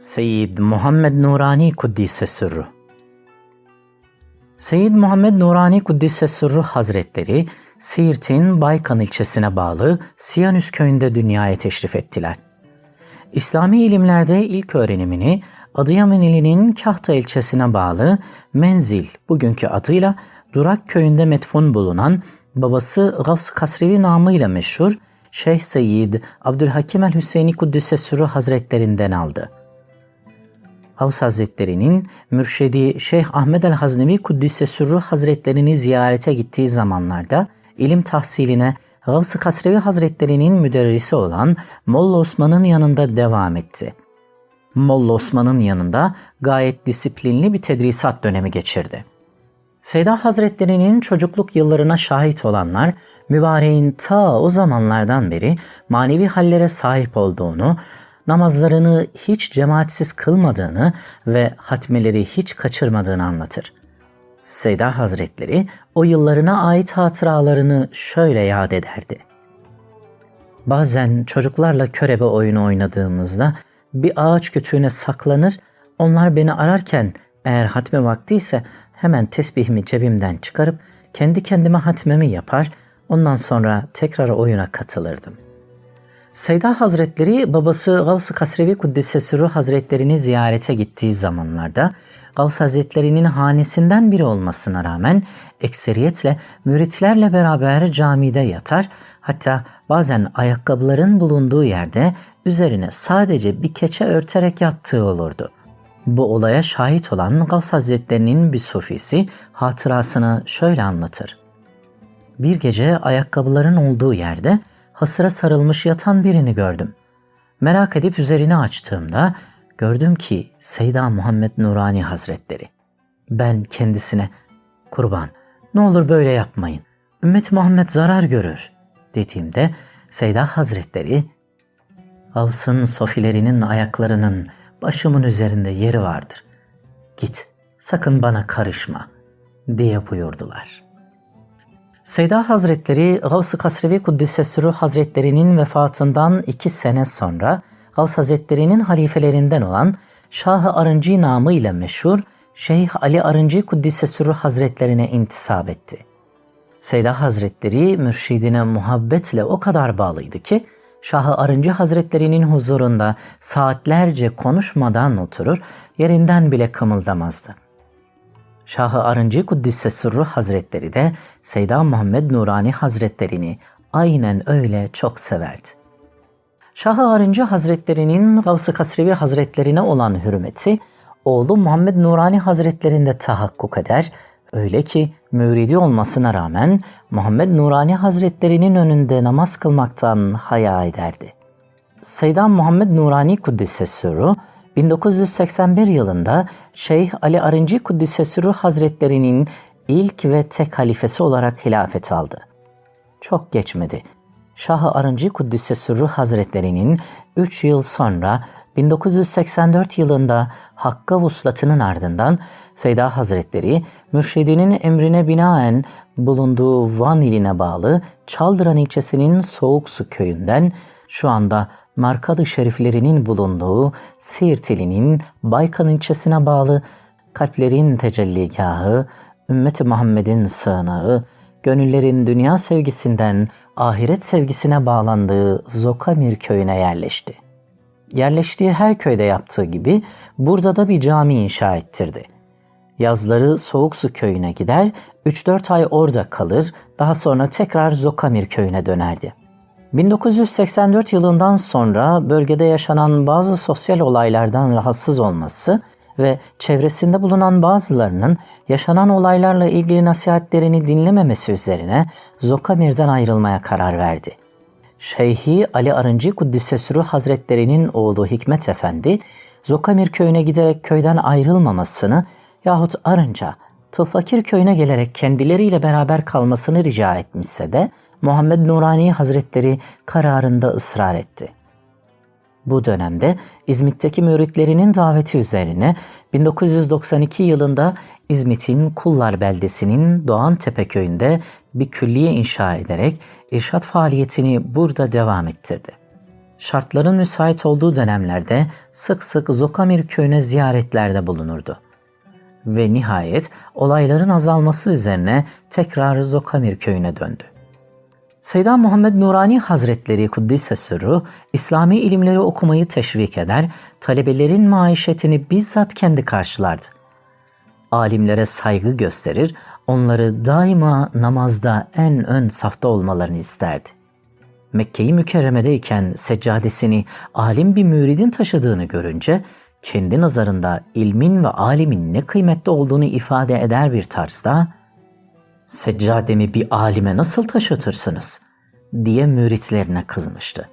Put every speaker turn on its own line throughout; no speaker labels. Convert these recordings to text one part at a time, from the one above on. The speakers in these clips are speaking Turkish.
Seyyid Muhammed Nurani Kuddise Sürru Seyyid Muhammed Nurani Kuddise Sürru Hazretleri Siirt'in Baykan ilçesine bağlı Siyanüs köyünde dünyaya teşrif ettiler. İslami ilimlerde ilk öğrenimini Adıyaman ilinin Kahta ilçesine bağlı Menzil bugünkü adıyla Durak köyünde metfun bulunan babası Gavs Kasrevi namıyla meşhur Şeyh Seyyid Abdülhakim el Hüseyini Kuddüse Sürü Hazretlerinden aldı. Havs Hazretleri'nin mürşidi Şeyh Ahmet el Haznevi Kuddüse Sürru Hazretlerini ziyarete gittiği zamanlarda ilim tahsiline Gavs-ı Kasrevi Hazretleri'nin müderrisi olan Molla Osman'ın yanında devam etti. Molla Osman'ın yanında gayet disiplinli bir tedrisat dönemi geçirdi. Seyda Hazretleri'nin çocukluk yıllarına şahit olanlar, mübareğin ta o zamanlardan beri manevi hallere sahip olduğunu, namazlarını hiç cemaatsiz kılmadığını ve hatmeleri hiç kaçırmadığını anlatır. Seyda Hazretleri o yıllarına ait hatıralarını şöyle yad ederdi. Bazen çocuklarla körebe oyunu oynadığımızda bir ağaç kütüğüne saklanır, onlar beni ararken eğer hatme vakti ise hemen tesbihimi cebimden çıkarıp kendi kendime hatmemi yapar, ondan sonra tekrar oyuna katılırdım. Seyda Hazretleri babası Gavs-ı Kasrevi Kuddise Sürü Hazretlerini ziyarete gittiği zamanlarda Gavs Hazretleri'nin hanesinden biri olmasına rağmen ekseriyetle müritlerle beraber camide yatar, hatta bazen ayakkabıların bulunduğu yerde üzerine sadece bir keçe örterek yattığı olurdu. Bu olaya şahit olan Gavs Hazretlerinin bir sufisi hatırasını şöyle anlatır. Bir gece ayakkabıların olduğu yerde hasıra sarılmış yatan birini gördüm. Merak edip üzerini açtığımda gördüm ki Seyda Muhammed Nurani Hazretleri. Ben kendisine kurban ne olur böyle yapmayın. Ümmet Muhammed zarar görür dediğimde Seyda Hazretleri Avs'ın sofilerinin ayaklarının başımın üzerinde yeri vardır. Git sakın bana karışma diye buyurdular. Seyda Hazretleri Gavs-ı Kasrevi Kuddise Sürru Hazretleri'nin vefatından iki sene sonra Gavs Hazretleri'nin halifelerinden olan Şah-ı Arıncı namıyla meşhur Şeyh Ali Arıncı Kuddise Sürru Hazretlerine intisap etti. Seyda Hazretleri mürşidine muhabbetle o kadar bağlıydı ki Şah-ı Arıncı Hazretlerinin huzurunda saatlerce konuşmadan oturur, yerinden bile kımıldamazdı. Şah-ı Arıncı Kuddisse Sırrı Hazretleri de Seyda Muhammed Nurani Hazretlerini aynen öyle çok severdi. Şah-ı Arıncı Hazretlerinin Gavs-ı Kasrevi Hazretlerine olan hürmeti, oğlu Muhammed Nurani Hazretlerinde tahakkuk eder, öyle ki müridi olmasına rağmen Muhammed Nurani Hazretlerinin önünde namaz kılmaktan haya ederdi. Seyda Muhammed Nurani Kuddise Sürru, 1981 yılında Şeyh Ali Arıncı Kuddise Sürru Hazretlerinin ilk ve tek halifesi olarak hilafet aldı. Çok geçmedi. Şah-ı Arıncı Kuddise Sürru Hazretlerinin 3 yıl sonra 1984 yılında Hakk'a vuslatının ardından Seyda Hazretleri mürşidinin emrine binaen bulunduğu Van iline bağlı Çaldıran ilçesinin Soğuksu köyünden şu anda Markadı şeriflerinin bulunduğu Siirt ilinin Baykan ilçesine bağlı kalplerin tecelligahı, ümmeti Muhammed'in sığınağı, gönüllerin dünya sevgisinden ahiret sevgisine bağlandığı Zokamir köyüne yerleşti. Yerleştiği her köyde yaptığı gibi burada da bir cami inşa ettirdi. Yazları Soğuksu köyüne gider, 3-4 ay orada kalır, daha sonra tekrar Zokamir köyüne dönerdi. 1984 yılından sonra bölgede yaşanan bazı sosyal olaylardan rahatsız olması ve çevresinde bulunan bazılarının yaşanan olaylarla ilgili nasihatlerini dinlememesi üzerine Zokamir'den ayrılmaya karar verdi. Şeyhi Ali Arıncı Kuddise Sürü Hazretlerinin oğlu Hikmet Efendi, Zokamir köyüne giderek köyden ayrılmamasını yahut Arınca Tılfakir köyüne gelerek kendileriyle beraber kalmasını rica etmişse de Muhammed Nurani Hazretleri kararında ısrar etti. Bu dönemde İzmit'teki müritlerinin daveti üzerine 1992 yılında İzmit'in Kullar beldesinin Doğantepe köyünde bir külliye inşa ederek irşat faaliyetini burada devam ettirdi. Şartların müsait olduğu dönemlerde sık sık Zokamir köyüne ziyaretlerde bulunurdu. Ve nihayet olayların azalması üzerine tekrar Zokamir köyüne döndü. Seyyida Muhammed Nurani Hazretleri Kuddise Sırru, İslami ilimleri okumayı teşvik eder, talebelerin maişetini bizzat kendi karşılardı. Alimlere saygı gösterir, onları daima namazda en ön safta olmalarını isterdi. Mekke-i Mükerreme'deyken seccadesini alim bir müridin taşıdığını görünce, kendi nazarında ilmin ve alimin ne kıymetli olduğunu ifade eder bir tarzda, seccademi bir alime nasıl taşıtırsınız? diye müritlerine kızmıştı.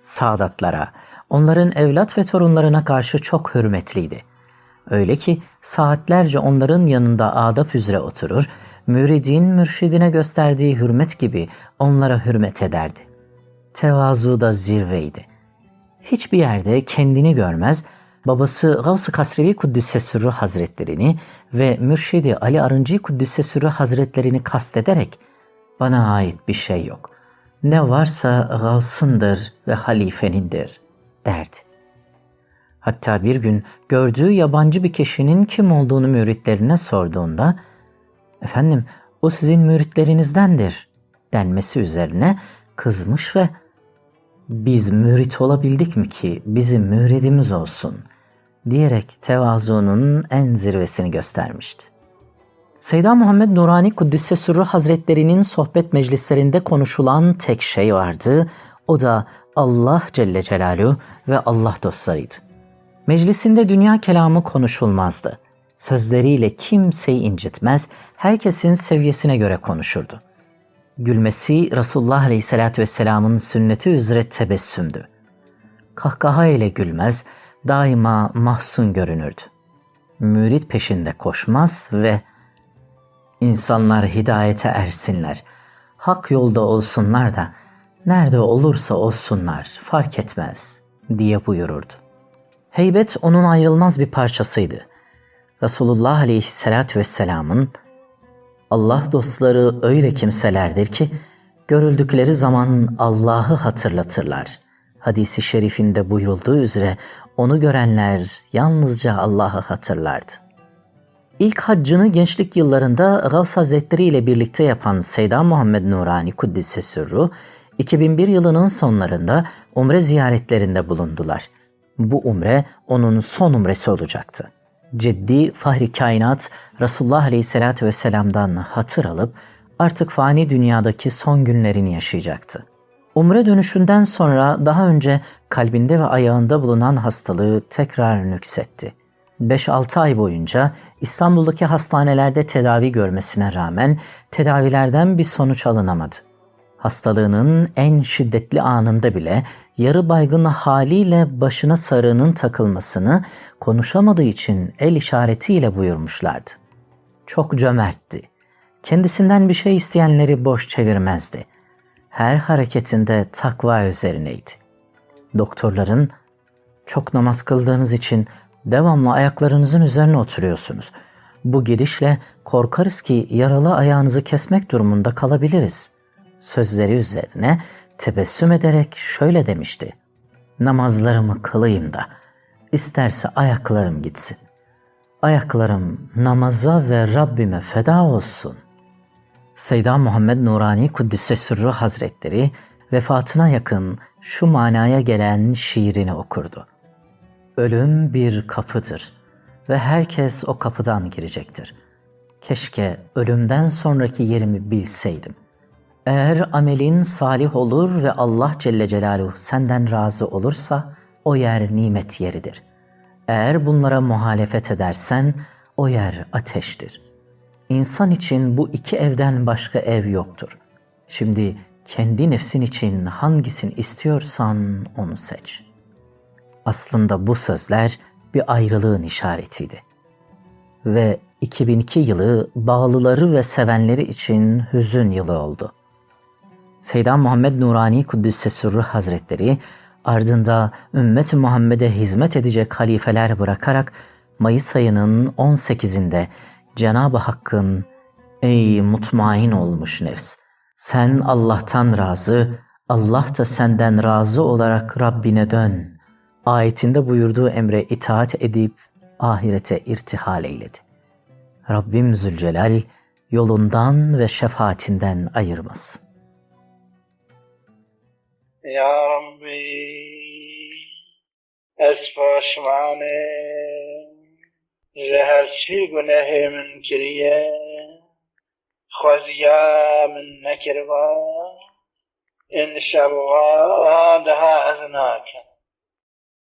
Sadatlara, onların evlat ve torunlarına karşı çok hürmetliydi. Öyle ki saatlerce onların yanında adap üzere oturur, müridin mürşidine gösterdiği hürmet gibi onlara hürmet ederdi. Tevazu da zirveydi. Hiçbir yerde kendini görmez, babası Gavs-ı Kasrevi Kuddüs'e Sürrü Hazretlerini ve mürşidi Ali Arıncı Kuddüs'e Sürrü Hazretlerini kastederek bana ait bir şey yok. Ne varsa Gavs'ındır ve halifenindir derdi. Hatta bir gün gördüğü yabancı bir kişinin kim olduğunu müritlerine sorduğunda efendim o sizin müritlerinizdendir denmesi üzerine kızmış ve biz mürit olabildik mi ki bizim müridimiz olsun diyerek tevazunun en zirvesini göstermişti. Seyda Muhammed Nurani Kuddüs'e Sürrü Hazretlerinin sohbet meclislerinde konuşulan tek şey vardı. O da Allah Celle Celaluhu ve Allah dostlarıydı. Meclisinde dünya kelamı konuşulmazdı. Sözleriyle kimseyi incitmez, herkesin seviyesine göre konuşurdu. Gülmesi Resulullah Aleyhisselatü Vesselam'ın sünneti üzere tebessümdü. Kahkaha ile gülmez, daima mahzun görünürdü. Mürit peşinde koşmaz ve insanlar hidayete ersinler, hak yolda olsunlar da nerede olursa olsunlar fark etmez diye buyururdu. Heybet onun ayrılmaz bir parçasıydı. Resulullah Aleyhisselatü Vesselam'ın Allah dostları öyle kimselerdir ki görüldükleri zaman Allah'ı hatırlatırlar. Hadisi şerifinde buyurulduğu üzere onu görenler yalnızca Allah'ı hatırlardı. İlk haccını gençlik yıllarında Gavs Hazretleri ile birlikte yapan Seyda Muhammed Nurani Kuddise Sürru, 2001 yılının sonlarında umre ziyaretlerinde bulundular. Bu umre onun son umresi olacaktı ciddi fahri kainat Resulullah Aleyhisselatü Vesselam'dan hatır alıp artık fani dünyadaki son günlerini yaşayacaktı. Umre dönüşünden sonra daha önce kalbinde ve ayağında bulunan hastalığı tekrar nüksetti. 5-6 ay boyunca İstanbul'daki hastanelerde tedavi görmesine rağmen tedavilerden bir sonuç alınamadı hastalığının en şiddetli anında bile yarı baygın haliyle başına sarığının takılmasını konuşamadığı için el işaretiyle buyurmuşlardı. Çok cömertti. Kendisinden bir şey isteyenleri boş çevirmezdi. Her hareketinde takva üzerineydi. Doktorların çok namaz kıldığınız için devamlı ayaklarınızın üzerine oturuyorsunuz. Bu girişle korkarız ki yaralı ayağınızı kesmek durumunda kalabiliriz sözleri üzerine tebessüm ederek şöyle demişti. Namazlarımı kılayım da isterse ayaklarım gitsin. Ayaklarım namaza ve Rabbime feda olsun. Seyda Muhammed Nurani Kuddise Sürrü Hazretleri vefatına yakın şu manaya gelen şiirini okurdu. Ölüm bir kapıdır ve herkes o kapıdan girecektir. Keşke ölümden sonraki yerimi bilseydim. Eğer amelin salih olur ve Allah Celle Celaluhu senden razı olursa o yer nimet yeridir. Eğer bunlara muhalefet edersen o yer ateştir. İnsan için bu iki evden başka ev yoktur. Şimdi kendi nefsin için hangisini istiyorsan onu seç. Aslında bu sözler bir ayrılığın işaretiydi. Ve 2002 yılı bağlıları ve sevenleri için hüzün yılı oldu.'' Seyda Muhammed Nurani Kuddüs'e Sürrü Hazretleri ardında ümmet Muhammed'e hizmet edecek halifeler bırakarak Mayıs ayının 18'inde Cenab-ı Hakk'ın Ey mutmain olmuş nefs! Sen Allah'tan razı, Allah da senden razı olarak Rabbine dön. Ayetinde buyurduğu emre itaat edip ahirete irtihal eyledi. Rabbim Zülcelal yolundan ve şefaatinden ayırmasın.
یا ربی از زهر هرچی گناه من کریه خوزیا من نکروا ان شبوا دها از ناکن